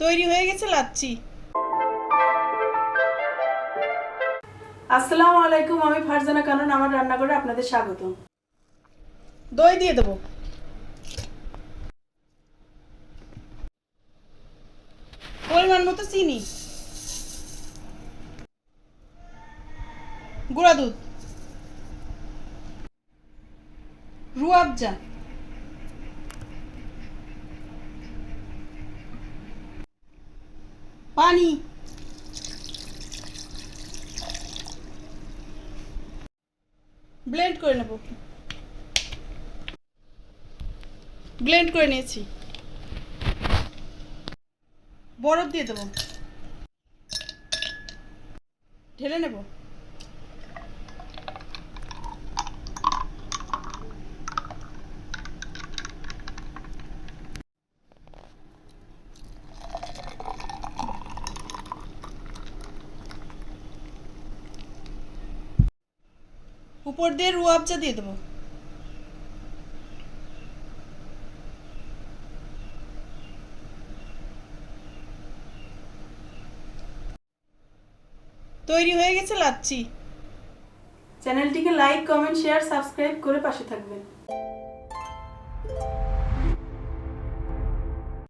তৈরি হয়ে গেছে লাচ্ছি। আসসালামু আলাইকুম আমি ফারজানা কানন আমার রান্নাঘরে আপনাদের স্বাগত দই দিয়ে দেবো। পরিমাণ মতো চিনি। গুঁড়া দুধ। রুয়াবজা পানি। ব্লেন্ড করে নেব। ব্লেন্ড করে নিয়েছি। বরফ দিয়ে দেবো। ঢেলে নেব। উপর দিয়ে রুয়াবজা দিয়ে দেবো। তৈরি হয়ে গেছে লাচ্ছি। চ্যানেলটিকে লাইক, কমেন্ট, শেয়ার, সাবস্ক্রাইব করে পাশে থাকবেন।